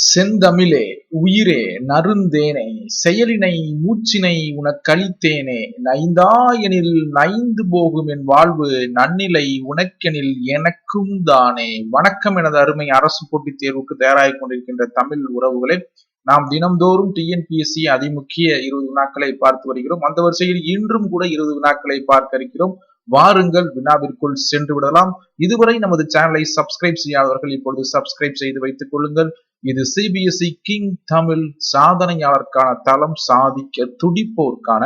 செந்தமிழே உயிரே நருந்தேனே செயலினை மூச்சினை உனக்களித்தேனே. நைந்தாயெனில் நைந்து போகும் என் வாழ்வு நன்னிலை உனக்கெனில் எனக்கும் தானே. வணக்கம் எனது அருமை அரசு போட்டித் தேர்வுக்கு தயாராகிக் கொண்டிருக்கின்ற தமிழ் உறவுகளே நாம் தினம்தோறும் டிஎன்பிஎஸ்சி அதிமுக்கிய இருபது வினாக்களை பார்த்து வருகிறோம். அந்த வரிசையில் இன்றும் கூட இருபது வினாக்களை பார்க்க இருக்கிறோம். வாருங்கள் வினாவிற்குள் சென்று விடலாம். இதுவரை நமது சேனலை சப்ஸ்கிரைப் செய்யாதவர்கள் இப்பொழுது சப்ஸ்கிரைப் செய்து வைத்துக் கொள்ளுங்கள். இது சிபிஎஸ்இ கிங் தமிழ் சாதனையாளருக்கான தளம் சாதிக்க துடிப்போருக்கான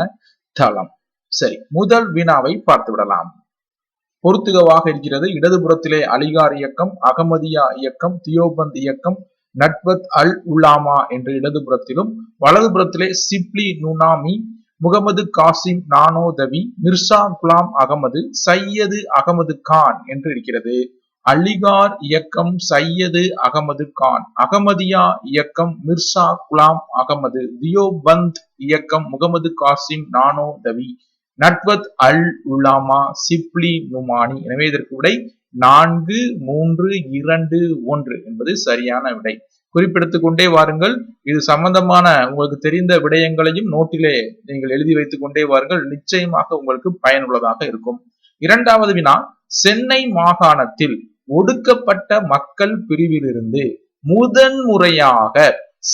தளம். சரி முதல் வினாவை பார்த்து விடலாம். பொருத்துகவாக இருக்கிறது இடதுபுறத்திலே அலிகார் இயக்கம் அகமதியா இயக்கம் தியோபந்த் இயக்கம் நட்பத் அல் உலாமா என்ற இடதுபுறத்திலும் வலதுபுறத்திலே சிப்லி நுனாமி முகமது காசிம் நானோதவி மிர்சா குலாம் அகமது சையது அகமது கான் என்று இருக்கிறது. அலிகார் இயக்கம் சையது அகமது கான் அகமதியா இயக்கம் மிர்சா குலாம் அகமது தியோபந்த் இயக்கம் முகமது காசிம் நானோதவி நட்வத் அல் உலாமா சிப்லி நுமானி. எனவே இதற்கு விடை நான்கு மூன்று இரண்டு ஒன்று என்பது சரியான விடை. குறிப்பெடுத்துக் கொண்டே வாருங்கள். இது சம்பந்தமான உங்களுக்கு தெரிந்த விடயங்களையும் நோட்டிலே நீங்கள் எழுதி வைத்துக் கொண்டே வாருங்கள். நிச்சயமாக உங்களுக்கு பயனுள்ளதாக இருக்கும். இரண்டாவது வினா சென்னை மாகாணத்தில் ஒடுக்கப்பட்ட மக்கள் பிரிவிலிருந்து முதன் முறையாக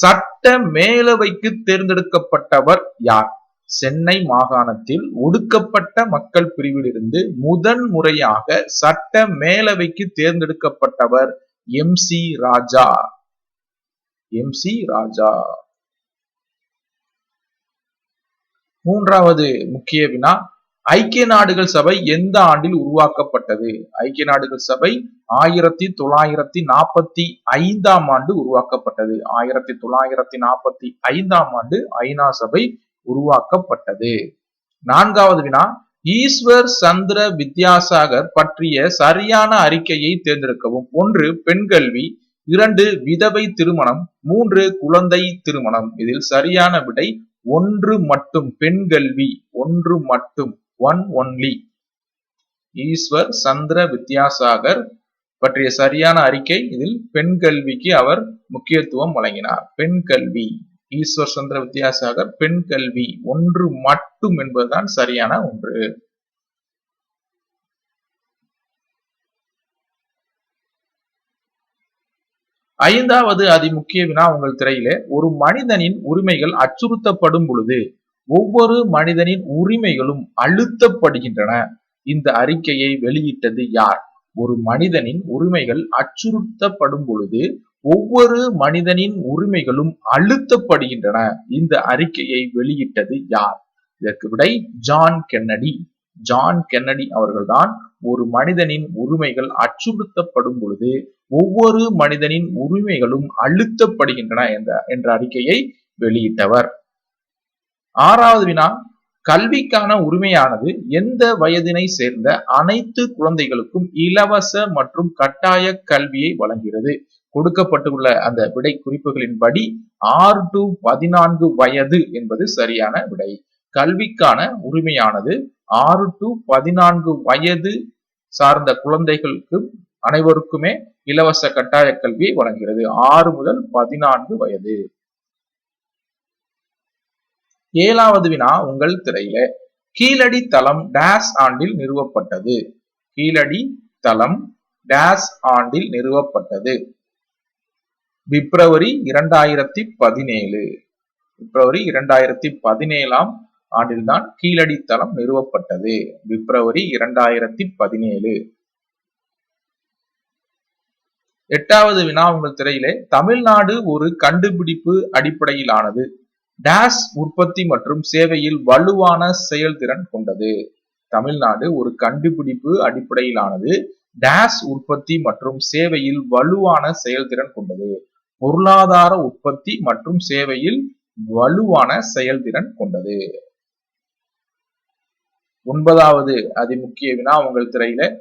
சட்ட மேலவைக்கு தேர்ந்தெடுக்கப்பட்டவர் யார்? சென்னை மாகாணத்தில் ஒடுக்கப்பட்ட மக்கள் பிரிவிலிருந்து முதன் முறையாக சட்ட மேலவைக்கு தேர்ந்தெடுக்கப்பட்டவர் M C Raja. M C Raja. மூன்றாவது முக்கிய வினா ஐக்கிய நாடுகள் சபை எந்த ஆண்டில் உருவாக்கப்பட்டது? ஐக்கிய நாடுகள் சபை ஆயிரத்தி தொள்ளாயிரத்தி நாற்பத்தி ஐந்தாம் ஆண்டு உருவாக்கப்பட்டது. ஆயிரத்தி தொள்ளாயிரத்தி நாற்பத்தி ஐந்தாம் ஆண்டு ஐநா சபை உருவாக்கப்பட்டது. நான்காவது வினா ஈஸ்வர் சந்திர வித்யாசாகர் பற்றிய சரியான அறிக்கையை தேர்ந்தெடுக்கவும். ஒன்று பெண்கல்வி. இரண்டு விதவை திருமணம் மூன்று குழந்தை திருமணம். இதில் சரியான விடை ஒன்று மட்டும் பெண் கல்வி ஒன்று மட்டும் ஒன் ஒன்லி ஈஸ்வர் சந்திர வித்யாசாகர் பற்றிய சரியான அறிக்கை இதில் பெண் கல்விக்கு அவர் முக்கியத்துவம் வழங்கினார். பெண் கல்வி ஈஸ்வர் சந்திர வித்யாசாகர் பெண் கல்வி ஒன்று மட்டும் என்பதுதான் சரியான ஒன்று. ஐந்தாவது அதி முக்கிய வினா உங்கள் திரையிலே. ஒரு மனிதனின் உரிமைகள் அச்சுறுத்தப்படும் பொழுது ஒவ்வொரு மனிதனின் உரிமைகளும் அழுத்தப்படுகின்றன. இந்த அறிக்கையை வெளியிட்டது யார்? ஒரு மனிதனின் உரிமைகள் அச்சுறுத்தப்படும் பொழுது ஒவ்வொரு மனிதனின் உரிமைகளும் அழுத்தப்படுகின்றன. இந்த அறிக்கையை வெளியிட்டது யார்? இதற்கு விடை ஜான் கென்னடி. ஜான் கென்னடி அவர்கள்தான் ஒரு மனிதனின் உரிமைகள் அச்சுறுத்தப்படும் பொழுது ஒவ்வொரு மனிதனின் உரிமைகளும் அழுத்தப்படுகின்றன என்ற என்ற அறிக்கையை வெளியிட்டவர். ஆறாவது வினா கல்விக்கான உரிமையானது எந்த வயதினை சேர்ந்த அனைத்து குழந்தைகளுக்கும் இலவச மற்றும் கட்டாய கல்வியை வழங்குகிறது? கொடுக்கப்பட்டுள்ள அந்த விடை குறிப்புகளின்படி ஆறு டு பதினான்கு வயது என்பது சரியான விடை. கல்விக்கான உரிமையானது ஆறு டு பதினான்கு வயது சார்ந்த குழந்தைகளுக்கு அனைவருக்குமே இலவச கட்டாய கல்வியை வழங்குகிறது. ஆறு முதல் பதினான்கு வயது. ஏழாவது வினா உங்கள் திரையில. கீழடி தளம் டேஸ் ஆண்டில் நிறுவப்பட்டது. கீழடி தளம் டேஸ் ஆண்டில் நிறுவப்பட்டது. பிப்ரவரி இரண்டாயிரத்தி பதினேழு. பிப்ரவரி இரண்டாயிரத்தி பதினேழாம் ஆண்டில்தான் கீழடித்தளம் நிறுவப்பட்டது. பிப்ரவரி இரண்டாயிரத்தி பதினேழு. எட்டாவது வினா உங்கள் திரையிலே தமிழ்நாடு ஒரு கண்டுபிடிப்பு அடிப்படையிலானது. டேஸ் உற்பத்தி மற்றும் சேவையில் வலுவான செயல்திறன் கொண்டது. தமிழ்நாடு ஒரு கண்டுபிடிப்பு அடிப்படையிலானது. டேஸ் உற்பத்தி மற்றும் சேவையில் வலுவான செயல்திறன் கொண்டது. பொருளாதார உற்பத்தி மற்றும் சேவையில் வலுவான செயல்திறன் கொண்டது. ஒன்பதாவது அதி முக்கிய வினா உங்கள் திரையில.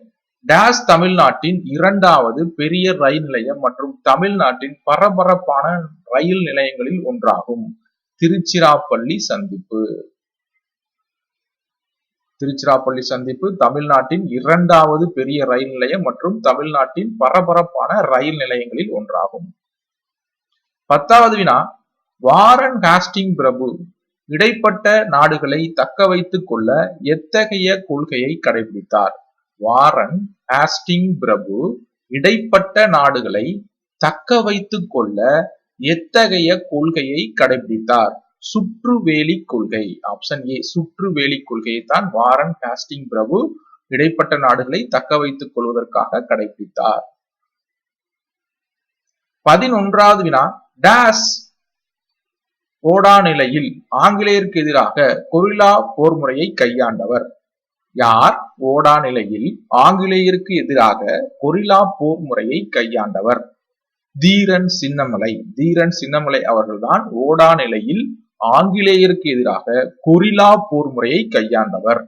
டேஸ் தமிழ்நாட்டின் இரண்டாவது பெரிய ரயில் நிலையம் மற்றும் தமிழ்நாட்டின் பரபரப்பான ரயில் நிலையங்களில் ஒன்றாகும். திருச்சிராப்பள்ளி சந்திப்பு. திருச்சிராப்பள்ளி சந்திப்பு தமிழ்நாட்டின் இரண்டாவது பெரிய ரயில் நிலையம் மற்றும் தமிழ்நாட்டின் பரபரப்பான ரயில் நிலையங்களில் ஒன்றாகும். பத்தாவது வினா வாரன் ஹாஸ்டிங் பிரபு. இடைப்பட்ட நாடுகளை தக்க வைத்துக் கொள்ள எத்தகைய கொள்கையை கடைபிடித்தார்? வாரன் ஆஸ்டிங் பிரபு இடைப்பட்ட நாடுகளை தக்க வைத்துக் கொள்ள எத்தகைய கொள்கையை கடைபிடித்தார்? சுற்றுவேலி கொள்கை. ஆப்ஷன் ஏ சுற்றுவேலி கொள்கையை தான் வாரன் ஹாஸ்டிங் பிரபு இடைப்பட்ட நாடுகளை தக்க வைத்துக் கொள்வதற்காக கடைபிடித்தார். பதினொன்றாவது வினா டாஸ் ஓடா நிலையில் ஆங்கிலேயருக்கு எதிராக கொரில்லா போர் முறையை கையாண்டவர். யார்? ஓடா நிலையில் ஆங்கிலேயருக்கு எதிராக கொரில்லா போர் முறையை கையாண்டவர். தீரன் சின்னமலை. தீரன் சின்னமலை அவர்கள்தான் ஓடா நிலையில் ஆங்கிலேயருக்கு எதிராக கொரில்லா போர் முறையை கையாண்டவர்.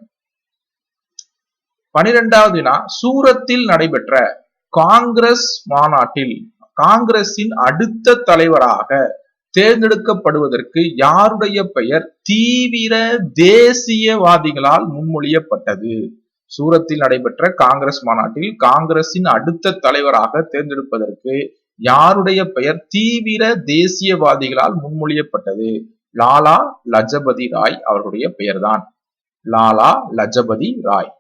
பனிரெண்டாவது வினா சூரத்தில் நடைபெற்ற காங்கிரஸ் மாநாட்டில் காங்கிரசின் அடுத்த தலைவராக தேர்ந்தெடுக்கப்படுவதற்கு யாருடைய பெயர்? தீவிர தேசியவாதிகளால் முன்மொழியப்பட்டது. சூரத்தில் நடைபெற்ற காங்கிரஸ் மாநாட்டில் காங்கிரசின் அடுத்த தலைவராக தேர்ந்தெடுப்பதற்கு யாருடைய பெயர்? தீவிர தேசியவாதிகளால் முன்மொழியப்பட்டது. லாலா லஜபதி ராய் அவர்களுடைய பெயர்தான். லாலா லஜபதி ராய்.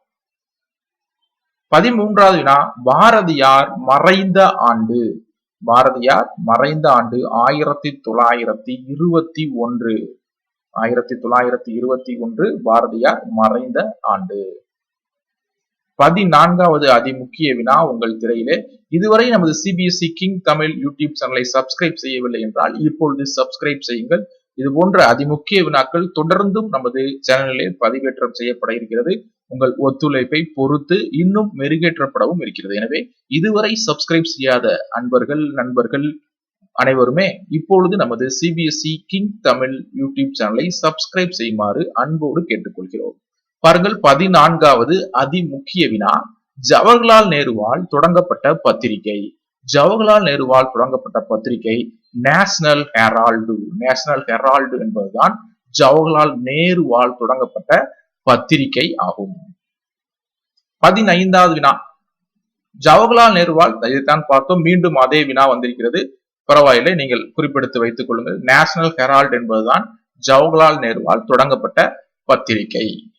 பதிமூன்றாவது வினா பாரதியார் மறைந்த ஆண்டு. பாரதியார் மறைந்த ஆண்டு ஆயிரத்தி தொள்ளாயிரத்தி இருபத்தி ஒன்று. ஆயிரத்தி தொள்ளாயிரத்தி இருபத்தி ஒன்று பாரதியார் மறைந்த ஆண்டு. பதினான்காவது அதிமுக்கிய வினா உங்கள் திரையிலே. இதுவரை நமது சிபிஎஸ்இ கிங் தமிழ் யூடியூப் சேனலை சப்ஸ்கிரைப் செய்யவில்லை என்றால் இப்பொழுது சப்ஸ்கிரைப் செய்யுங்கள். இது போன்ற அதிமுக்கிய வினாக்கள் தொடர்ந்தும் நமது சேனலிலே பதிவேற்றம் செய்யப்பட இருக்கிறது. உங்கள் ஒத்துழைப்பை பொறுத்து இன்னும் மெருகேற்றப்படவும் இருக்கிறது. எனவே இதுவரை சப்ஸ்கிரைப் செய்யாத அன்பர்கள் நண்பர்கள் அனைவருமே இப்பொழுது நமது சிபிஎஸ்இ கிங் தமிழ் யூடியூப் சேனலை சப்ஸ்கிரைப் செய்யுமாறு அன்போடு கேட்டுக்கொள்கிறோம். பாருங்கள் பதினான்காவது அதிமுக்கிய வினா. ஜவஹர்லால் நேருவால் தொடங்கப்பட்ட பத்திரிகை. ஜவஹர்லால் நேருவால் தொடங்கப்பட்ட பத்திரிகை நேஷனல் ஹெரால்டு நேஷனல் ஹெரால்டு என்பதுதான் ஜவஹர்லால் நேருவால் தொடங்கப்பட்ட பத்திரிகை ஆகும். பதினைந்தாவது வினா. ஜவஹர்லால் நேருவால் இதைத்தான் பார்த்தோம். மீண்டும் அதே வினா வந்திருக்கிறது. பரவாயில்லை நீங்கள் குறிப்பெடுத்து வைத்துக் கொள்ளுங்கள். நேஷனல் ஹெரால்ட் என்பதுதான் ஜவஹர்லால் நேருவால் தொடங்கப்பட்ட பத்திரிகை.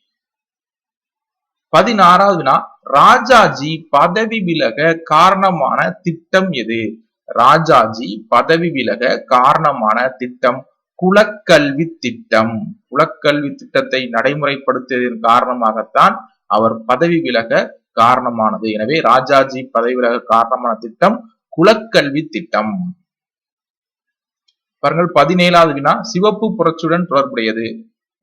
பதினாறாவது வினா. ராஜாஜி பதவி விலக காரணமான திட்டம் எது? ராஜாஜி பதவி விலக காரணமான திட்டம் குலக்கல்வி திட்டம். குலக்கல்வி திட்டத்தை நடைமுறைப்படுத்தியதன் காரணமாகத்தான் அவர் பதவி விலக காரணமானது. எனவே ராஜாஜி பதவி விலக காரணமான திட்டம் குலக்கல்வி திட்டம். பாருங்கள் பதினேழாவது வினா சிவப்பு புரட்சியுடன் தொடர்புடையது.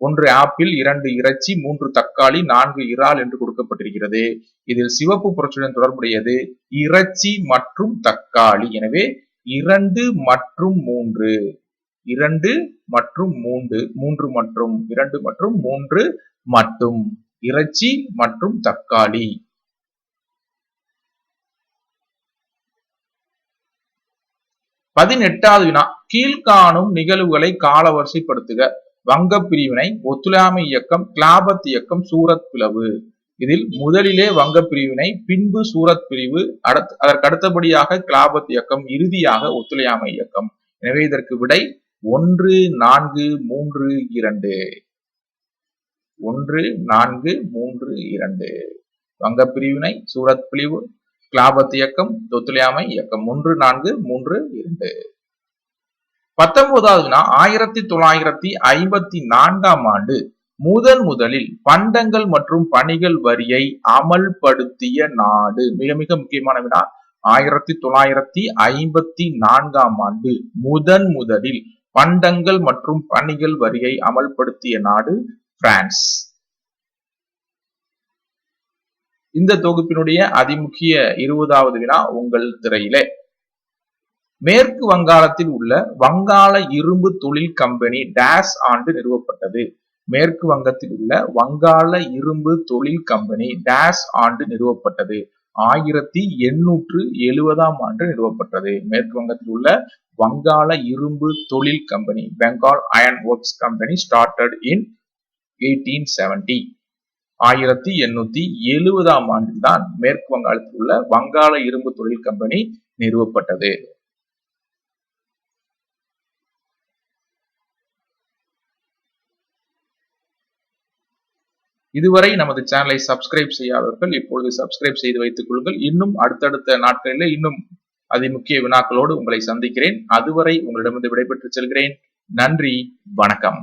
ஒன்று ஆப்பிள் இரண்டு இறைச்சி மூன்று தக்காளி நான்கு இறால் என்று கொடுக்கப்பட்டிருக்கிறது. இதில் சிவப்பு புரட்சியுடன் தொடர்புடையது இறைச்சி மற்றும் தக்காளி. எனவே இரண்டு மற்றும் மூன்று. இரண்டு மற்றும் மூன்று மூன்று மற்றும் இரண்டு மற்றும் மூன்று மட்டும். இறைச்சி மற்றும் தக்காளி. பதினெட்டாவது வினா கீழ்காணும் நிகழ்வுகளை காலவரிசைப்படுத்துக. வங்க பிரிவினை ஒத்துழையாமை இயக்கம் கிளாபத் இயக்கம் சூரத் பிளவு. இதில் முதலிலே வங்க பிரிவினை பின்பு சூரத் பிரிவு அடுத்து அதற்கு அடுத்தபடியாக கிளாபத் இயக்கம் இறுதியாக ஒத்துழையாமை இயக்கம். எனவே இதற்கு விடை ஒன்று நான்கு மூன்று இரண்டு. ஒன்று நான்கு மூன்று இரண்டு. வங்க பிரிவினை சூரத் பிரிவு கிளாபத் இயக்கம் தொத்துலையாமை இயக்கம். ஒன்று நான்கு மூன்று இரண்டு. பத்தொன்பதாவதுனா ஆயிரத்தி தொள்ளாயிரத்தி ஐம்பத்தி நான்காம் ஆண்டு முதன் முதலில் பண்டங்கள் மற்றும் பணிகள் வரியை அமல்படுத்திய நாடு. மிக மிக முக்கியமான வினா ஆயிரத்தி தொள்ளாயிரத்தி ஐம்பத்தி நான்காம் ஆண்டு முதன் முதலில் பண்டங்கள் மற்றும் பணிகள் வரியை அமல்படுத்திய நாடு பிரான்ஸ். இந்த தொகுப்பினுடைய அதிமுக்கிய இருபதாவது வினா உங்கள் திரையிலே. மேற்கு வங்காளத்தில் உள்ள வங்காள இரும்பு தொழில் கம்பெனி டேஸ் ஆண்டு நிறுவப்பட்டது. மேற்கு வங்கத்தில் உள்ள வங்காள இரும்பு தொழில் கம்பெனி டேஸ் ஆண்டு நிறுவப்பட்டது. ஆயிரத்தி எண்ணூற்று எழுபதாம் ஆண்டு நிறுவப்பட்டது. மேற்கு வங்கத்தில் உள்ள வங்காள இரும்பு தொழில் company Bengal iron works company started in eighteen seventy ஆயிரத்தி எண்ணூத்தி எழுபதாம் ஆண்டில்தான் மேற்கு வங்காளத்தில் உள்ள வங்காள இரும்பு தொழில் கம்பெனி நிறுவப்பட்டது. இதுவரை நமது சேனலை சப்ஸ்கிரைப் செய்யாதவர்கள் இப்பொழுது சப்ஸ்கிரைப் செய்து வைத்துக் கொள்ளுங்கள். இன்னும் அடுத்தடுத்த நாட்களில் இன்னும் அதிமுக்கிய வினாக்களோடு உங்களை சந்திக்கிறேன். அதுவரை உங்களிடமிருந்து விடைபெற்று செல்கிறேன். நன்றி வணக்கம்.